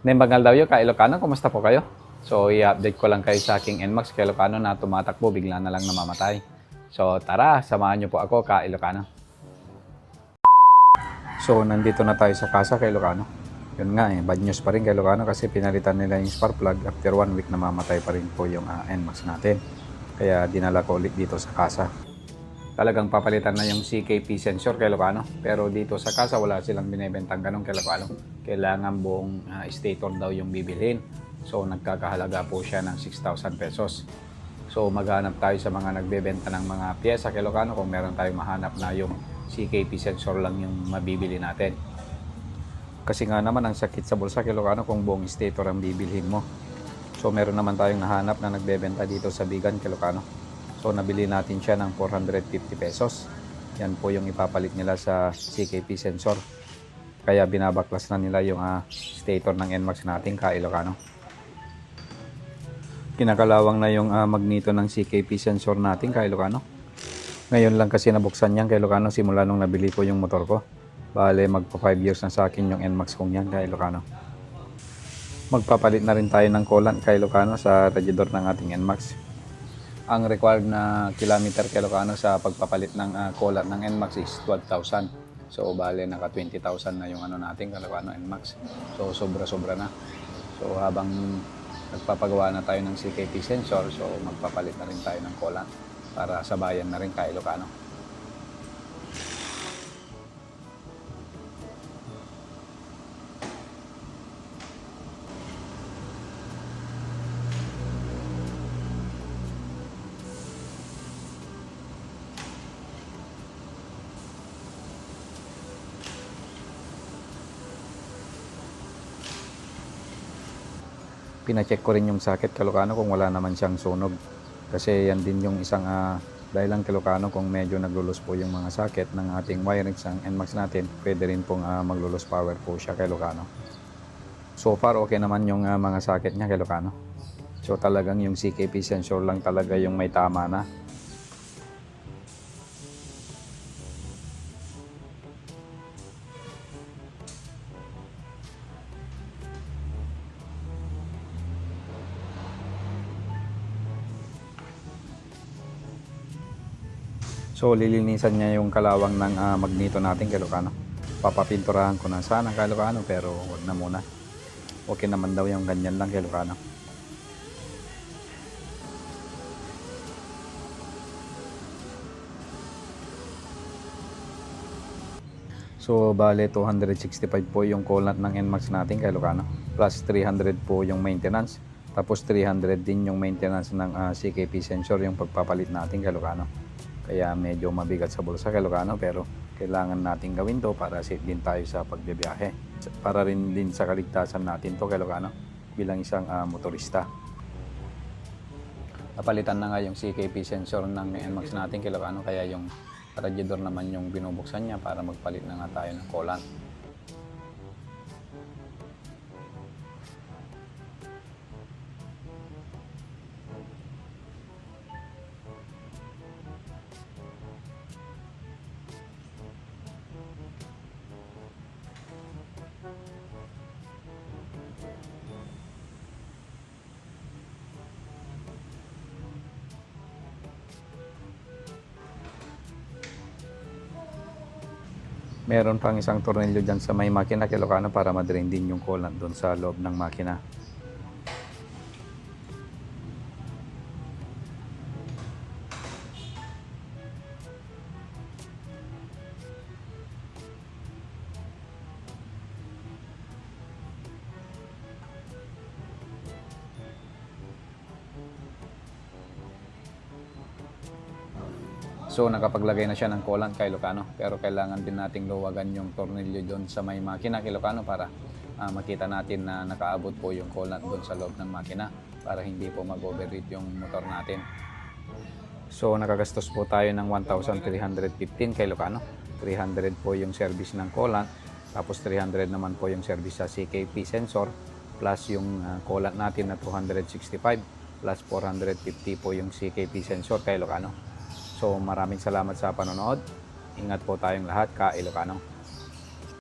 Nembangal daw ka Ilocano, kumusta po kayo? So, i-update ko lang kayo sa aking NMAX ka Ilocano na tumatakbo, bigla na lang namamatay. So, tara, samahan niyo po ako, ka Ilocano. So, nandito na tayo sa casa kay Ilocano. Yun nga eh, bad news pa rin kay Ilocano kasi pinalitan nila yung spark plug. After one week, namamatay pa rin po yung ah, NMAX natin. Kaya dinala ko ulit dito sa casa. Talagang papalitan na yung CKP sensor kay Ilocano. Pero dito sa casa, wala silang binibentang ganun kay Ilocano. Kailangan buong ah, stator daw yung bibilhin. So, nagkakahalaga po siya ng 6,000 pesos. So, maghanap tayo sa mga nagbebenta ng mga pyesa kay Ilocano kung meron tayong mahanap na yung CKP sensor lang yung mabibili natin. Kasi nga naman ang sakit sa bulsa kay Ilocano kung buong stator ang bibilhin mo. So meron naman tayong nahanap na nagbebenta dito sa Bigan, Ilocano. So nabili natin siya ng 450 pesos. Yan po yung ipapalit nila sa CKP sensor. Kaya binabaklas na nila yung ah, stator ng NMAX natin ka Ilocano. Kinakalawang na yung ah, magneto ng CKP sensor natin ka Ilocano. Ngayon lang kasi nabuksan yan kay Ilocano simula nung nabili ko yung motor ko. Bale, magpa 5 years na sa akin yung NMAX kong yan kay Ilocano. Magpapalit na rin tayo ng coolant kay Ilocano sa radiator ng ating NMAX. Ang required na kilometer kay Ilocano sa pagpapalit ng uh, coolant ng NMAX is 12,000. So, bale, naka 20,000 na yung ano natin kay Ilocano NMAX. So, sobra-sobra na. So, habang nagpapagawa na tayo ng CKP sensor, so magpapalit na rin tayo ng coolant para sabayan na rin kay Ilocano. Pinacheck ko rin yung socket Kalokano kung wala naman siyang sunog. Kasi yan din yung isang uh, dahilan Kalokano kung medyo naglulus po yung mga socket ng ating wiring sa NMAX natin, pwede rin pong uh, maglulus power po siya Kalokano. So far okay naman yung uh, mga socket niya Kalokano. So talagang yung CKP sensor lang talaga yung may tama na. So lilinisan niya yung kalawang ng ah, magneto natin kay Lucano. Papapinturahan ko na sana kay Lucano pero wag na muna. Okay naman daw yung ganyan lang kay Lucano. So bale 265 po yung coolant ng NMAX natin kay Lucano. Plus 300 po yung maintenance. Tapos 300 din yung maintenance ng ah, CKP sensor yung pagpapalit natin kay Lucano. Kaya medyo mabigat sa bulsa kay Lucano pero kailangan natin gawin to para safe din tayo sa pagbibiyahe. Para rin din sa kaligtasan natin to kay Lucano bilang isang ah, motorista. Napalitan na nga yung CKP sensor ng NMAX natin kay Lucano kaya yung radiator naman yung binubuksan niya para magpalit na nga tayo ng coolant. Meron pang isang tornilyo dyan sa may makina kay Lucano para madrain din yung coolant doon sa loob ng makina. So nakapaglagay na siya ng coolant kay Lucano pero kailangan din nating luwagan yung tornilyo doon sa may makina kay Lucano para ah, makita natin na nakaabot po yung coolant doon sa loob ng makina para hindi po mag-overheat yung motor natin. So nakagastos po tayo ng 1,315 kay Lucano. 300 po yung service ng coolant tapos 300 naman po yung service sa CKP sensor plus yung ah, coolant natin na 265 plus 450 po yung CKP sensor kay Lucano. So maraming salamat sa panonood. Ingat po tayong lahat ka Ilocano.